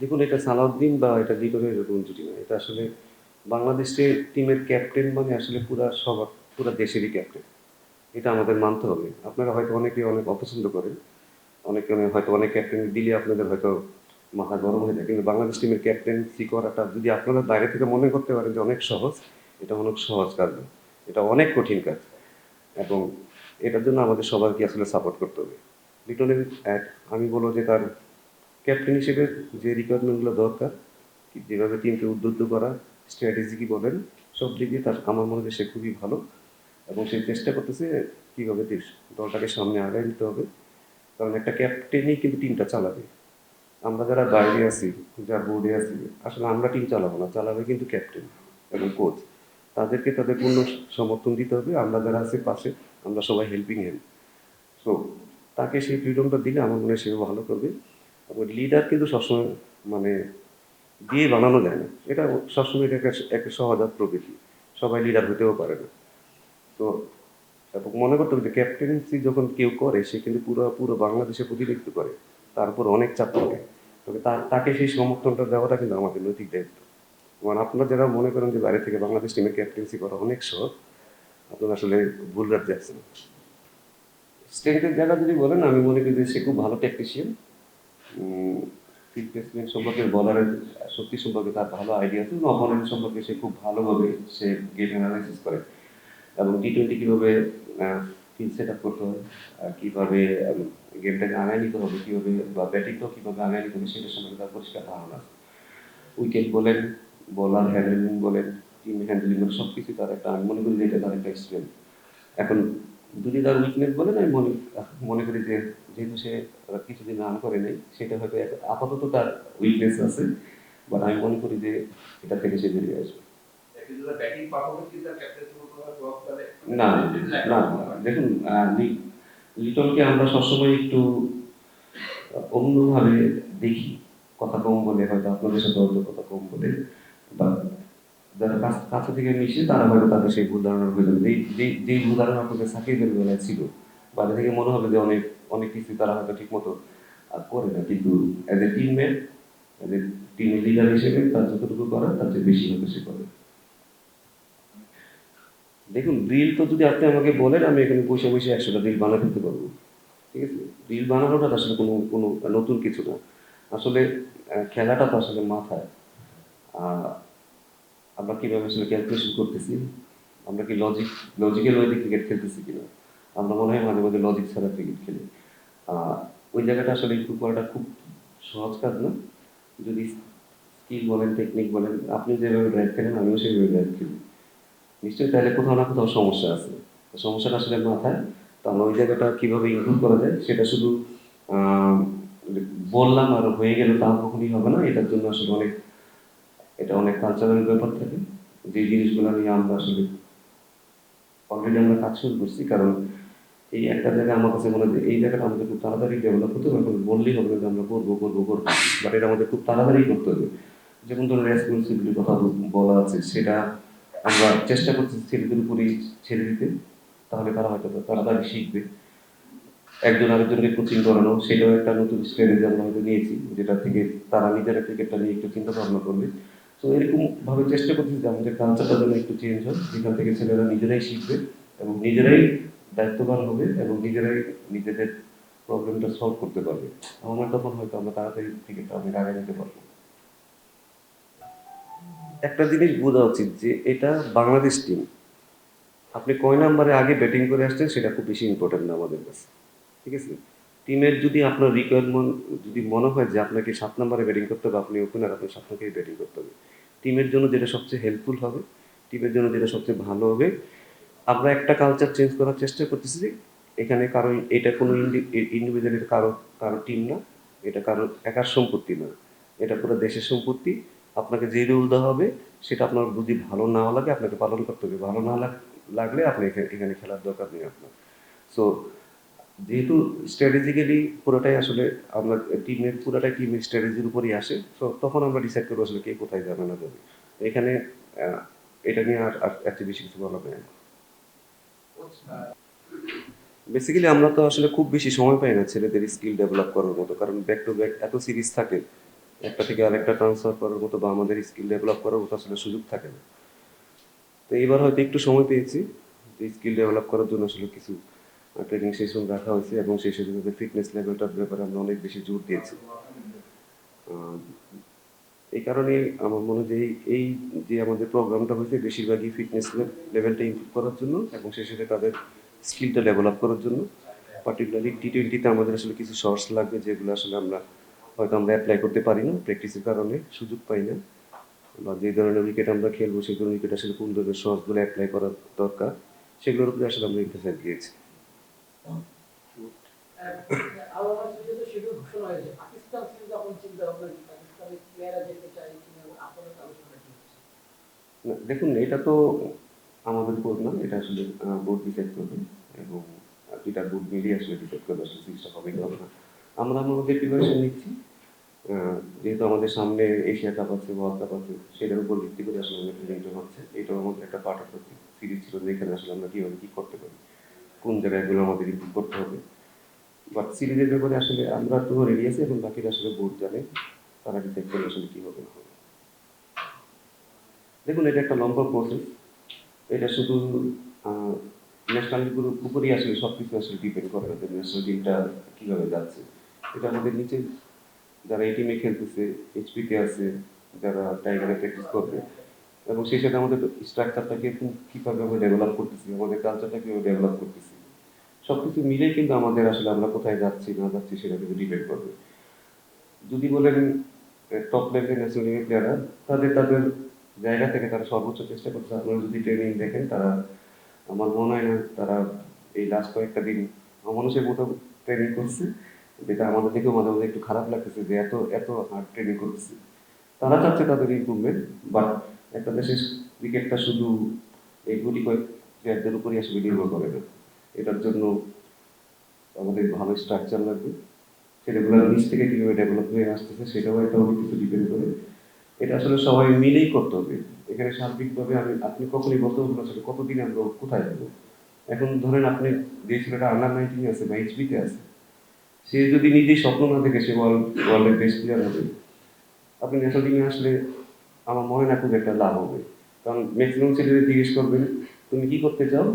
দেখুন, এটা সালাউদ্দিন বা এটা লিটনের এরকম জুটি না এটা আসলে বাংলাদেশের টিমের ক্যাপ্টেন মানে আসলে পুরা সবার পুরা দেশেরই ক্যাপ্টেন। এটা আমাদের মানতে হবে। আপনারা হয়তো অনেকে অনেক অপছন্দ করেন। অনেকে হয়তো অনেক ক্যাপ্টেন দিলে আপনাদের হয়তো মাথা গরম হয়ে যায়। কিন্তু বাংলাদেশ টিমের ক্যাপ্টেন্সি করাটা যদি আপনারা বাইরে থেকে মনে করতে পারেন যে অনেক সহজ, এটা অনেক সহজ কাজ না এটা অনেক কঠিন কাজ। এবং এটার জন্য আমাদের সবাইকে আসলে সাপোর্ট করতে হবে। লিটনের আমি বলব যে তার ক্যাপ্টেন হিসেবে যে রিকোয়ারমেন্টগুলো দরকার যেভাবে টিমকে উদ্বুদ্ধ করা স্ট্র্যাটেজি কি বলেন, সব দিক দিয়ে তার আমার মনে হয় সে খুবই ভালো এবং সে চেষ্টা করতেছে কীভাবে দলটাকে সামনে আগায় নিতে হবে। কারণ একটা ক্যাপ্টেনই কিন্তু টিমটা চালাবে। আমরা যারা বাইরে আছি, যারা বোর্ডে আছি, আসলে আমরা টিম চালাবো না, চালাবে কিন্তু ক্যাপ্টেন এবং কোচ তাদেরকে তাদের পূর্ণ সমর্থন দিতে হবে, আমরা যারা আছি পাশে, আমরা সবাই হেল্পিং হ্যান্ড সো তাকে সেই ফ্রিডমটা দিলে আমার মনে হয় সেও ভালো করবে। লিডার কিন্তু সবসময় মানে দিয়ে বানানো যায় না। এটা সবসময় এটা একটা সহজাত প্রকৃতি। সবাই লিডার হতেও পারে না। তো এবং মনে করতে হবে যে ক্যাপ্টেন্সি যখন কেউ করে, সে কিন্তু পুরো পুরো বাংলাদেশে প্রতিনিধিত্ব করে তারপর অনেক চাপ থাকে তবে তার তাকে সেই সমর্থনটা দেওয়াটা কিন্তু আমাদের নৈতিক দায়িত্ব। এবং আপনারা যারা মনে করেন যে বাইরে থেকে বাংলাদেশ টিমের ক্যাপ্টেন্সি করা অনেক সহজ, আপনারা আসলে ভুল রাজ্যে আছেন স্ট্রেংথের জায়গা যদি বলেন, আমি মনে করি যে সে খুব ভালো টেকনিশিয়ান ফিল্ড সম্পর্কে বলারের শক্তি সম্পর্কে তার ভালো আইডিয়া আছে অপোনেন্ট সম্পর্কে সে খুব ভালোভাবে সে গেম অ্যানালাইসিস করে। এবং টি টোয়েন্টি কীভাবে ফিল্ড সেট আপ করতে হয় কীভাবে গেমটাকে আগায় নিতে হবে, কীভাবে বা ব্যাটিংটাও কীভাবে আগায় নিতে হবে সেটা সম্পর্কে তার পরিষ্কার ধারণা উইকেট বলেন বলার হ্যান্ডেলিং বলেন টিম হ্যান্ডেলিং বলেন সব কিছুই তার একটা, আমি মনে করি যে এটা তার একটা এক্সপিরিয়েন্স এখন যদি তার উইকনেস বলেন আমি মনে মনে করি যে যেহেতু সে কিছুদিন রান করে নেই, সেটা হয়তো আপাতত তার উইকনেস আছে বাট আমি মনে করি যে এটা থেকে সে বেরিয়ে আসবে। না না দেখুন লিটনকে আমরা সবসময় একটু অন্যভাবে দেখি। কথা কম বলে, হয়তো আপনাদের সাথে হয়তো কথা কম বলে বা যারা কাছ- থেকে মিশে তারা হয়তো তাদের সেই ভুল ধারণা হয়ে যাবে যেই- যেই ভুল ধারণা আপনাদের সাকিবের বেলায় ছিল বাইরে থেকে মনে হবে যে অনেক অনেক কিছু তারা হয়তো ঠিক মতো করে না। কিন্তু as a teammate as a টিমের লিডার হিসেবে তার যতটুকু করার, তার চেয়ে বেশি হয়তো সে করে। দেখুন রিল তো যদি আপনি আমাকে বলেন, আমি এখানে বসে বসে একশোটা রিল বানা ফেলতে পারব। ঠিক আছে? রিল বানানোটা আসলে কোনো কোনো নতুন কিছু না। আসলে খেলাটা তো আসলে মাথায়। আমরা কীভাবে আসলে ক্যালকুলেশন করতেছি? আমরা কি লজিক লজিকের ওয়েতে ক্রিকেট খেলতেছি কিনা? আমরা মনে হয় মাঝে মাঝে লজিক ছাড়া ক্রিকেট খেলি। ওই জায়গাটা আসলে ইম্প্রুভ করাটা খুব সহজ কাজ না। যদি স্কিল বলেন টেকনিক বলেন, আপনি যেভাবে ড্রাইভ খেলেন, আমিও সেইভাবে ড্রাইভ খেলি। নিশ্চয়ই তাহলে কোথাও না কোথাও সমস্যা আছে। সমস্যাটা আসলে মাথায়। তো আমরা ওই জায়গাটা কীভাবে ইমপ্রুভ করা যায়, সেটা শুধু বললাম আর হয়ে গেলে তা কখনই হবে না। এটার জন্য আসলে অনেক এটা অনেক কালচারাল ব্যাপার থাকে। যে জিনিসগুলো নিয়ে আমরা আসলে অলরেডি আমরা কাজ শুরু করছি, কারণ এই একটা জায়গা আমার কাছে মনে হয় এই জায়গাটা আমাদের খুব তাড়াতাড়ি ডেভেলপ হতে হবে বললেই হবে যে আমরা করব করব করব। বাট এটা আমাদের খুব তাড়াতাড়ি করতে হবে। যেমন ধরুন রেসপন্সিবিলিটির কথা বলা আছে, সেটা আমরা চেষ্টা করছি ছেলেদের উপরেই ছেড়ে দিতে, তাহলে তারা হয়তো তাড়াতাড়ি শিখবে। একজন আরেকজনকে কোচিং করানো, সেটাও একটা নতুন স্ট্র্যাটেজি আমরা হয়তো নিয়েছি, যেটা থেকে তারা নিজেরা ক্রিকেটটা নিয়ে একটু চিন্তা ভাবনা করবে। তো এরকম ভাবে চেষ্টা করছি যে আমাদের কালচারটা যেন একটু চেঞ্জ হয়। যেখান থেকে ছেলেরা নিজেরাই শিখবে এবং নিজেরাই দায়িত্ববান হবে এবং নিজেরাই নিজেদের প্রবলেমটা সলভ করতে পারবে। আমার তখন হয়তো আমরা তাড়াতাড়ি ক্রিকেটটা অনেক আগে নিতে পারব। একটা জিনিস বোঝা উচিত যে এটা বাংলাদেশ টিম আপনি কয় নাম্বারে আগে ব্যাটিং করে আসছেন সেটা খুব বেশি ইম্পর্টেন্ট না আমাদের কাছে। ঠিক আছে? টিমের যদি আপনার রিকোয়ারমেন্ট যদি মনে হয় যে আপনাকে সাত নম্বরে ব্যাটিং করতে হবে, আপনি ওপেনার আপনি সাত নম্বরেই ব্যাটিং করতে হবে। টিমের জন্য যেটা সবচেয়ে হেল্পফুল হবে, টিমের জন্য যেটা সবচেয়ে ভালো হবে, আমরা একটা কালচার চেঞ্জ করার চেষ্টা করতেছি এখানে কারও, এটা কোনো ইন্ডিভিজুয়ালের কারও কারও টিম না, এটা কারও একার সম্পত্তি না। এটা পুরো দেশের সম্পত্তি। আপনাকে যে রুল দেওয়া হবে, সেটা আপনার যদি ভালো নাও লাগে, আপনাকে পালন করতে হবে। ভালো না লাগ- লাগলে আপনি এখানে খেলার দরকার নেই আপনার। সো যেহেতু স্ট্র্যাটেজিক্যালি পুরোটাই আসলে আমরা টিমের পুরোটাই টিমের স্ট্র্যাটেজির উপরই আসে, তো তখন আমরা ডিসাইড করব আসলে কে কোথায় যাবে না যাবে। এখানে এটা নিয়ে আর চেয়ে বেশি কিছু বলা যায় না বেসিক্যালি আমরা তো আসলে খুব বেশি সময় পাই না ছেলেদের স্কিল ডেভেলপ করার মতো, কারণ ব্যাক টু ব্যাক এত সিরিজ থাকে, একটা থেকে আরেকটা ট্রান্সফার করার মতো বা আমাদের স্কিল ডেভেলপ করার মতো আসলে সুযোগ থাকে না। তো এবার হয়তো একটু সময় পেয়েছি স্কিল ডেভেলপ করার জন্য আসলে কিছু ট্রেনিং সেশন রাখা হয়েছে এবং সেই সাথে তাদের ফিটনেস লেভেলটার ব্যাপারে আমরা অনেক বেশি জোর দিয়েছি। এই কারণে আমার মনে হয় যে এই- যে আমাদের প্রোগ্রামটা হয়েছে বেশিরভাগই ফিটনেস লেভেলটা ইমপ্রুভ করার জন্য এবং সেই সাথে তাদের স্কিলটা ডেভেলপ করার জন্য। পার্টিকুলারলি টি টোয়েন্টিতে আমাদের আসলে কিছু শর্টস লাগবে যেগুলো আসলে আমরা হয়তো আমরা অ্যাপ্লাই করতে পারি না প্র্যাকটিসের কারণে, সুযোগ পাই না। বা যে ধরনের উইকেট আমরা খেলব, সেই ধরনের উইকেট আসলে কোন ধরনের শর্টসগুলো অ্যাপ্লাই করা দরকার, সেগুলোর উপরে আসলে আমরা এক্সারসাইজ দিয়েছি। দেখুন, এটা তো আমাদের বোর্ড না, এটা আসলে বোর্ড ডিসাইড করবে, এবং দুইটা বোর্ড মিলিয়ে আসলে ডিসাইড করবে, আসলে সিরিজটা হবে কি হবে না। আমরা আমাদের প্রিপারেশন নিচ্ছি যেহেতু আমাদের সামনে এশিয়া কাপ আছে ওয়ার্ল্ড কাপ আছে, সেটার উপর ভিত্তি করে আসলে আমাদের ট্রেনিংটা হচ্ছে। এটাও আমাদের একটা পার্ট অফ সিরিজ ছিল যেখানে আসলে আমরা কীভাবে কী করতে পারি। কোন জায়গায়গুলো আমাদের ইম্প্রুভ করতে হবে। বাট সিরিজের ব্যাপারে আসলে আমরা তো রেডি আছি এবং বাকিটা আসলে বোর্ড জানে, তারা ডিসাইড করবে আসলে কী হবে। হবে দেখুন, এটা একটা লম্বা প্রসেস এটা শুধু ন্যাশনাল লিগের উপরেই আসলে সব কিছু আসলে ডিপেন্ড করে যে ন্যাশনাল টিমটা কীভাবে যাচ্ছে। এটা আমাদের নিচে যারা এই টিমে খেলতেছে এইচপিতে আছে, যারা টাইগারে প্র্যাকটিস করবে এবং সেই সাথে আমাদের স্ট্রাকচারটাকে কীভাবে আমরা ডেভেলপ করতেছি, আমাদের কালচারটা কীভাবে ডেভেলপ করতেছি। সব কিছু মিলেই কিন্তু আমাদের আসলে আমরা কোথায় যাচ্ছি, না যাচ্ছি সেটা কিন্তু ডিপেন্ড করবে। যদি বলেন টপ লেভেলের ন্যাশনাল লিগের প্লেয়াররা তাদের তাদের জায়গা থেকে তারা সর্বোচ্চ চেষ্টা করছে আপনারা যদি ট্রেনিং দেখেন, তারা, আমার মনে হয় না, তারা এই লাস্ট কয়েকটা দিন মানুষের মতো ট্রেনিং করছে, যেটা আমাদের দেখেও মাঝে মাঝে একটু খারাপ লাগতেছে যে এত এত হার্ড ট্রেনিং করতেছে। তারা চাচ্ছে তাদের ইম্প্রুভমেন্ট বাট একটা দেশের ক্রিকেটটা শুধু এই গুটি কয়েক প্লেয়ারদের উপরই আসলে নির্ভর করে না এটার জন্য আমাদের ভালো স্ট্রাকচার লাগবে। ছেলেগুলো নিচ থেকে কীভাবে ডেভেলপ হয়ে আসতেছে, সেটাও একটা অনেক কিছু ডিপেন্ড করে। এটা আসলে সবাই মিলেই করতে হবে। এখানে সার্বিকভাবে আমি, আপনি কখনই বলতে পারবেন আসলে কতদিন আমরা কোথায় যাব এখন ধরেন আপনি যে ছেলেটা আন্ডার নাইনটিন আছে বা এইচপিতে আছে, সে যদি নিজেই স্বপ্ন না দেখে সে ওয়ার্ল্ড ওয়ার্ল্ডের বেস্ট প্লেয়ার হবে, আপনি ন্যাশনাল টিমে আসলে আমার মনে না খুব একটা লাভ হবে। কারণ ম্যাক্সিমাম ছেলেদের জিজ্ঞেস করবেন, তুমি কি করতে চাও?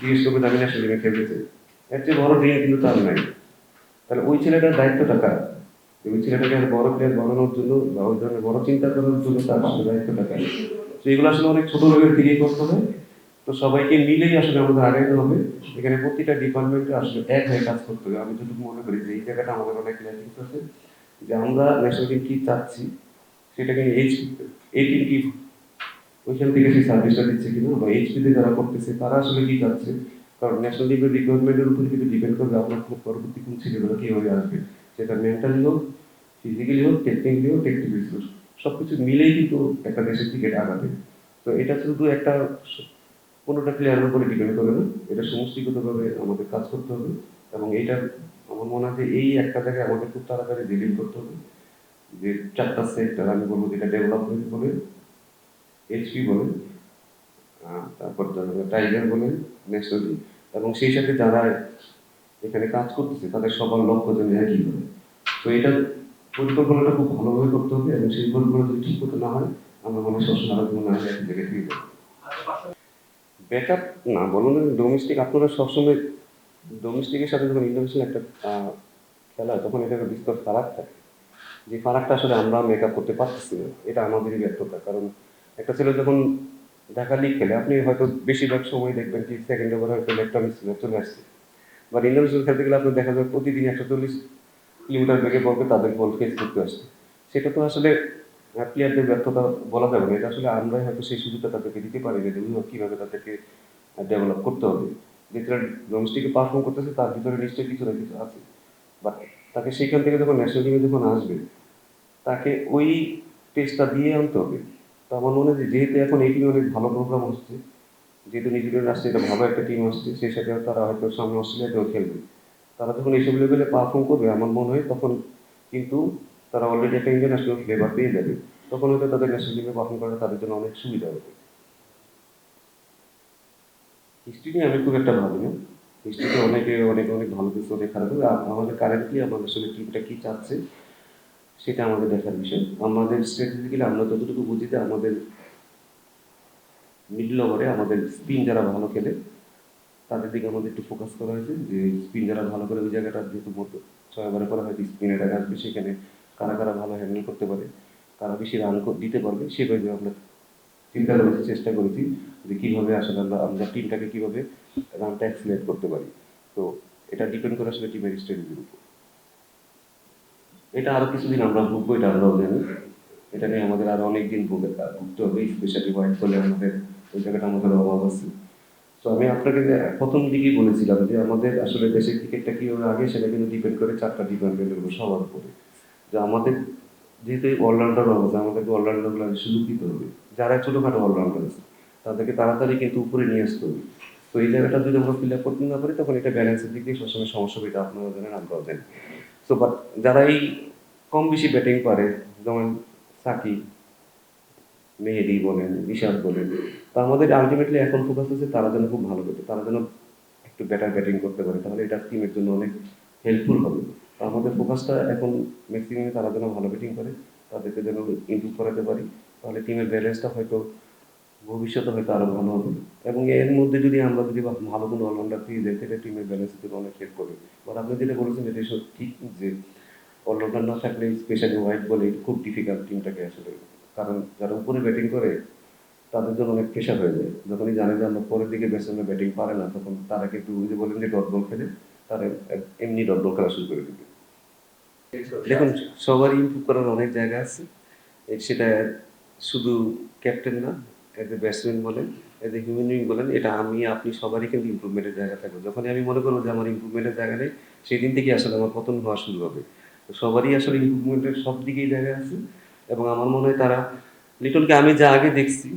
জিজ্ঞেস করবেন আমি ন্যাশনাল টিমে খেলতে চাই। এর চেয়ে বড় ড্রিম কিন্তু তার নাই। তাহলে ওই ছেলেটার দায়িত্বটা কার? ওই ছেলেটাকে বড় প্লেয়ার বানানোর জন্য বা ওই ধরনের বড় চিন্তা করার জন্য তার দায়িত্বটা কার? তো এগুলো আসলে অনেক ছোট লেভেল থেকেই করতে হবে তো সবাইকে মিলেই আসলে আমাদের আগাইতে হবে। এখানে প্রতিটা ডিপার্টমেন্টে আসলে এক হয়ে কাজ করতে হবে। আমি যতটুকু মনে করি যে এই জায়গাটা আমাদের অনেক ল্যাকিংস আছে। যে আমরা ন্যাশনাল টিম কী চাচ্ছি সেটাকে এই এই টিম কি? ওইখান থেকে সেই সার্ভিসটা দিচ্ছে কিনা? বা এইচপিতে যারা করতেছে, তারা আসলে কি চাচ্ছে? কারণ ন্যাশনাল টিমের রিকোয়ারমেন্টের উপর কিন্তু ডিপেন্ড করবে আপনার খুব পরবর্তী কোন ছেলেগুলো কীভাবে আসবে। সেটা মেন্টালি হোক ফিজিক্যালি হোক টেকনিক্যালি হোক টেকনিক্যালি হোক সব কিছু মিলেই কিন্তু একটা দেশের ক্রিকেট আগাবে। তো এটা শুধু একটা কোনোটা প্লেয়ারের উপরে ডিপেন্ড করে না। এটা সমষ্টিগতভাবে আমাদের কাজ করতে হবে এবং এইটা আমার মনে হয় এই একটা জায়গায় আমাদের খুব তাড়াতাড়ি ডিলিট করতে হবে। যে চারটা সেক্টর আমি বলব যেটা ডেভেলপমেন্ট বলে এইচপি বলেন তারপর টাইগার বলেন ন্যাশনাল এবং সেই সাথে যারা এখানে কাজ করতেছে, তাদের সবার লক্ষ্য যেন একই হবে। তো এটা পরিকল্পনাটা খুব ভালোভাবে করতে হবে এবং সেই পরিকল্পনা যদি ঠিক মতো না হয়, আমরা মনে হয় সবসময় আলোচনা না হয় এক জায়গায় আচ্ছা পাশাপাশি ব্যাকআপ না বলুন ডোমেস্টিক আপনারা সবসময় ডোমেস্টিকের সাথে যখন ইন্টারন্যাশনাল একটা খেলা তখন এটা একটা বিস্তর ফারাক থাকে। যে ফারাকটা আসলে আমরা মেকআপ করতে পারতেছি না, এটা আমাদেরই ব্যর্থতা। কারণ একটা ছেলে যখন ঢাকা লিগ খেলে, আপনি হয়তো বেশিরভাগ সময় দেখবেন কি সেকেন্ড ওভার হয়তো ইলেকট্রনিক্স চলে আসছে। বাট ইন্টারন্যাশনাল খেলতে গেলে আপনি দেখা যায় প্রতিদিন একশো চল্লিশ কিলোমিটার বেগে বলকে তাদের বল ফেস করতে আসছে সেটা তো আসলে প্লেয়ারদের ব্যর্থতা বলা যাবে না। এটা আসলে আমরাই হয়তো সেই সুযোগটা তাদেরকে দিতে পারি যে কীভাবে তাদেরকে ডেভেলপ করতে হবে? যে তারা ডোমেস্টিকে পারফর্ম করতেছে, তার ভিতরে নিশ্চয়ই কিছু না কিছু আছে। বাট তাকে সেখান থেকে যখন ন্যাশনাল টিমে যখন আসবে, তাকে ওই টেস্টটা দিয়ে আনতে হবে। তো আমার মনে হয় যেহেতু এখন এই টিমে অনেক ভালো প্রোগ্রাম হচ্ছে যেহেতু নিউজিল্যান্ড আসছে এটা ভালো একটা টিম আসছে, সেই সাথে তারা হয়তো সামনে অস্ট্রেলিয়াতেও খেলবে। তারা যখন এইসব লেভেলে পারফর্ম করবে, আমার মনে হয় তখন কিন্তু তারা অলরেডি একটা ইন্টারন্যাশনাল ফ্লেভার পেয়ে যাবে। তখন হয়তো তাদের ন্যাশনাল টিমে পারফর্ম করা তাদের জন্য অনেক সুবিধা হবে। হিস্ট্রি নিয়ে আমি খুব একটা ভাবি না হিস্ট্রিতে অনেকে, অনেক অনেক ভালো কিছু, অনেক খারাপ আমাদের কারেন্টলি আমাদের আসলে টিমটা কী চাচ্ছে? সেটা আমাদের দেখার বিষয়। আমাদের স্ট্র্যাটেজিক্যালি আমরা যতটুকু বুঝি যে আমাদের মিডল ওভারে আমাদের স্পিন যারা ভালো খেলে, তাদের দিকে আমাদের একটু ফোকাস করা হয়েছে যে স্পিন যারা ভালো করে ওই জায়গাটা যেহেতু মতো ছয় ওভারে করা হয়তো স্পিনের আগে আসবে, সেখানে কারা কারা ভালো হ্যান্ডেল করতে পারে, কারা বেশি রান দিতে পারবে সেভাবে আমরা চিন্তা করেছি চেষ্টা করেছি যে কীভাবে আসলে আমরা আমরা টিমটাকে কীভাবে রানটা অ্যাক্সিলেট করতে পারি। তো এটা ডিপেন্ড করে আসলে টিমের স্ট্র্যাটেজির উপর। এটা আরও কিছুদিন আমরা ভুগবো, এটা আমরাও জানি এটা নিয়ে আমাদের আরও অনেক দিন ভুগে ভুগতে হবে স্পেশালি হোয়াইট বলে আমাদের, ওই জায়গাটা আমাদের অভাব আছে। তো আমি আপনাকে প্রথম দিকেই বলেছিলাম যে আমাদের আসলে দেশের ক্রিকেটটা কীভাবে আগে, সেটা কিন্তু ডিপেন্ড করে চারটা ডিপার্টমেন্টের উপর, সবার উপরে। যে আমাদের যেহেতু অলরাউন্ডার অবস্থা আমাদেরকে অলরাউন্ডারগুলো সুযোগ দিতে হবে। যারা ছোটোখাটো অলরাউন্ডার আছে, তাদেরকে তাড়াতাড়ি কিন্তু উপরে নিয়ে আসতে হবে। তো এই জায়গাটা যদি আমরা ফিল আপ করতে না পারি, তখন এটা ব্যালেন্সের দিক দিয়ে সবসময় সমস্যা হবে এটা আপনারা জানেন আমরাও জানি সো বাট যারা এই কম বেশি ব্যাটিং পারে যেমন সাকিব, মেহেদি বলেন নিশাদ বলেন, তো আমাদের আলটিমেটলি এখন ফোকাস হচ্ছে তারা যেন খুব ভালো করতে, তারা যেন একটু বেটার ব্যাটিং করতে পারে, তাহলে এটা টিমের জন্য অনেক হেল্পফুল হবে। তো আমাদের ফোকাসটা এখন ম্যাক্সিমামে তারা যেন ভালো ব্যাটিং করে, তাদেরকে যেন ইমপ্রুভ করাতে পারি, তাহলে টিমের ব্যালেন্সটা হয়তো ভবিষ্যতে হয়তো আরও ভালো হবে। এবং এর মধ্যে যদি আমরা যদি ভালো কোনো অলরাউন্ডার পেয়ে যাই তাহলে টিমের ব্যালেন্স জন্য অনেক হেল্প করবে বাট আপনি যেটা বলেছেন, এটা সত্যি যে অলরাউন্ডার না থাকলে স্পেশালি হোয়াইট বলে খুব ডিফিকাল্ট টিমটাকে আসলে। কারণ যারা উপরে ব্যাটিং করে, তাদের জন্য অনেক প্রেশার হয়ে যায়। যখনই জানে যে আমরা পরের দিকে ব্যাটসম্যানরা ব্যাটিং পারে না, তখন তারা কিন্তু যে বলেন যে ডট বল খেলে, তারা এমনি ডট বল খেলা শুরু করে দেবে। দেখুন, সবারই ইমপ্রুভ করার অনেক জায়গা আছে। সেটা শুধু ক্যাপ্টেন না এজ এ ব্যাটসম্যান বলেন এজ এ হিউম্যান বিং বলেন, এটা আমি, আপনি সবারই কিন্তু ইম্প্রুভমেন্টের জায়গা থাকবে। যখনই আমি মনে করব যে আমার ইম্প্রুভমেন্টের জায়গা নেই সেই দিন থেকে আসলে আমার পতন হওয়া শুরু হবে। তো সবারই আসলে ইম্প্রুভমেন্টের সব দিকেই জায়গা আছে এবং আমার মনে হয় তারা লিটনকে আমি যা আগে দেখছি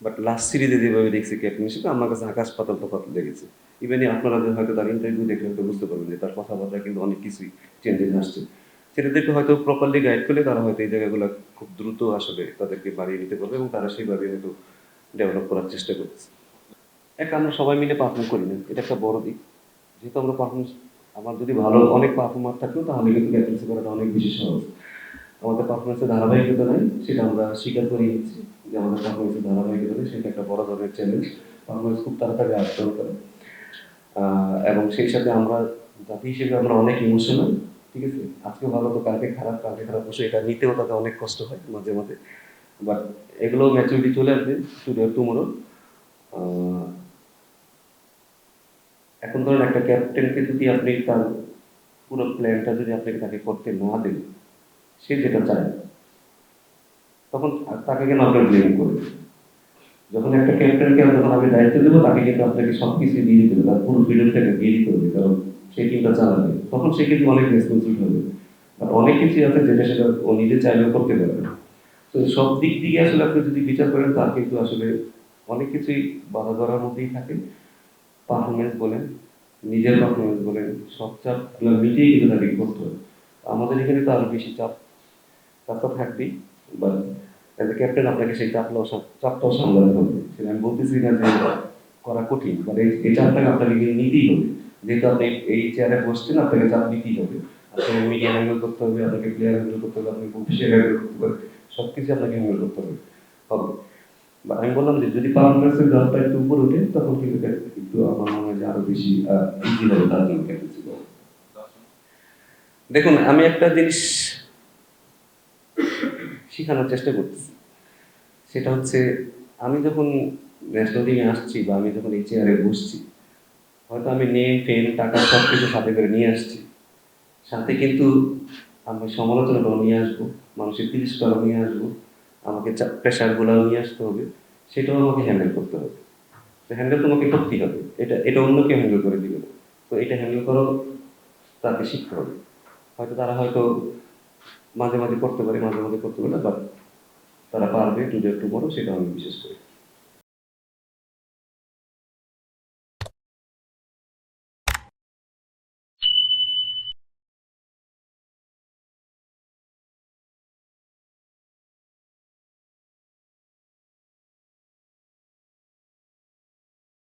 বাট লাস্ট সিরিজে যেভাবে দেখছি ক্যাপ্টেন হিসেবে আমার কাছে আকাশ পাতাল তফাৎ লেগেছে। ইভেনই আপনারা হয়তো তার ইন্টারভিউ দেখলে হয়তো বুঝতে পারবেন যে তার কথাবার্তা কিন্তু অনেক কিছুই চেঞ্জেস আসছে। ছেলেদেরকে হয়তো প্রপারলি গাইড করলে তারা হয়তো এই জায়গাগুলো খুব দ্রুত আসলে তাদেরকে বাড়িয়ে নিতে পারবে এবং তারা সেইভাবে হয়তো ডেভেলপ করার চেষ্টা করছে এক আমরা সবাই মিলে পারফর্ম করি না এটা একটা বড় দিক। যেহেতু আমরা পারফরমেন্স আমার যদি ভালো অনেক পারফর্মার থাকতো তাহলে কিন্তু ক্যাপ্টেন্সি করাটা অনেক বেশি সহজ। আমাদের পারফরমেন্সের ধারাবাহিকতা নেই সেটা আমরা স্বীকার করে নিচ্ছি যে আমাদের পারফরমেন্সের ধারাবাহিকতা নেই সেটা একটা বড় ধরনের চ্যালেঞ্জ পারফরমেন্স খুব তাড়াতাড়ি করে আহ, এবং সেই সাথে আমরা জাতি হিসেবে আমরা অনেক ইমোশনাল ঠিক আছে? আজকে ভালো তো, কালকে খারাপ কালকে খারাপ। অবশ্যই এটা নিতেও তাদের অনেক কষ্ট হয় মাঝে মাঝে বাট এগুলো ম্যাচুরিটি চলে আসবে টুডে টুমোরো এখন ধরেন একটা ক্যাপ্টেনকে যদি আপনি তার পুরো প্ল্যানটা যদি আপনাকে তাকে করতে না দেন, সে যেটা চায়, তখন তাকে কেন আপনার ব্লেম করবে যখন একটা ক্যাপ্টেনকে যখন আমি দায়িত্ব দেবো, তাকে কিন্তু আপনাকে সব কিছু দিয়ে দিতে হবে। তার পুরো ফ্রিডমটাকে দিয়ে দিতে হবে। কারণ সে টিমটা চালাবে তখন সে কিন্তু অনেক রেসপন্সিবল হবে। আর অনেক কিছু আছে যেটা সেটা ও নিজে চাইলেও করতে পারবে তো সব দিক দিকে আসলে আপনি যদি বিচার করেন, তার কিন্তু আসলে অনেক কিছুই বাধা ধরার মধ্যেই থাকে। পারফরমেন্স বলেন, নিজের পারফরমেন্স বলেন, সব চাপগুলো মিটিয়ে কিন্তু তাকে করতে হবে। আমাদের এখানে তো আরও বেশি চাপ চাপটা থাকবেই। বাট অ্যাজ এ ক্যাপ্টেন আপনাকে সেই চাপটাও চাপটাও সামলাতে হবে। সেটা আমি বলতেছি না যে করা কঠিন মানে এই চাপটাকে আপনাকে নিতেই হবে। যেহেতু আপনি এই চেয়ারে বসছেন, আপনাকে চাপ নিতেই হবে। আপনাকে মিডিয়া হ্যান্ডেল করতে হবে, আপনাকে প্লেয়ার হ্যান্ডেল করতে হবে, আপনাকে অফিসিয়াল হ্যান্ডেল করতে হবে সব কিছু আপনাকে হ্যান্ডেল করতে হবে। হবে। আমি বললাম যে, যদি পারফরমেন্সের গ্রাফটা একটু উপরে ওঠে তখন কিন্তু একটু আমার মনে হয় যে আরও বেশি ইজি হবে তার জন্য দেখুন, আমি একটা জিনিস শেখানোর চেষ্টা করতেছি। সেটা হচ্ছে, আমি যখন ন্যাশনাল টিমে আসছি বা আমি যখন এই চেয়ারে বসছি হয়তো আমি নেম ফেম টাকা সব কিছু সাথে করে নিয়ে আসছি। সাথে কিন্তু আমি সমালোচনাগুলো নিয়ে আসব, মানুষের তিরস্কারও নিয়ে আসব, আমাকে প্রেশারগুলোও নিয়ে আসতে হবে, সেটাও আমাকে হ্যান্ডেল করতে হবে। তো হ্যান্ডেল তোমাকে করতেই হবে। এটা এটা অন্য কেউ হ্যান্ডেল করে দিবে তো এটা হ্যান্ডেল করো তাকে শিখতে হবে। হয়তো তারা হয়তো মাঝে মাঝে করতে পারে, মাঝে মাঝে করতে পারে বাট তারা পারবে টুডে টুমোরো সেটা আমি বিশেষ করি।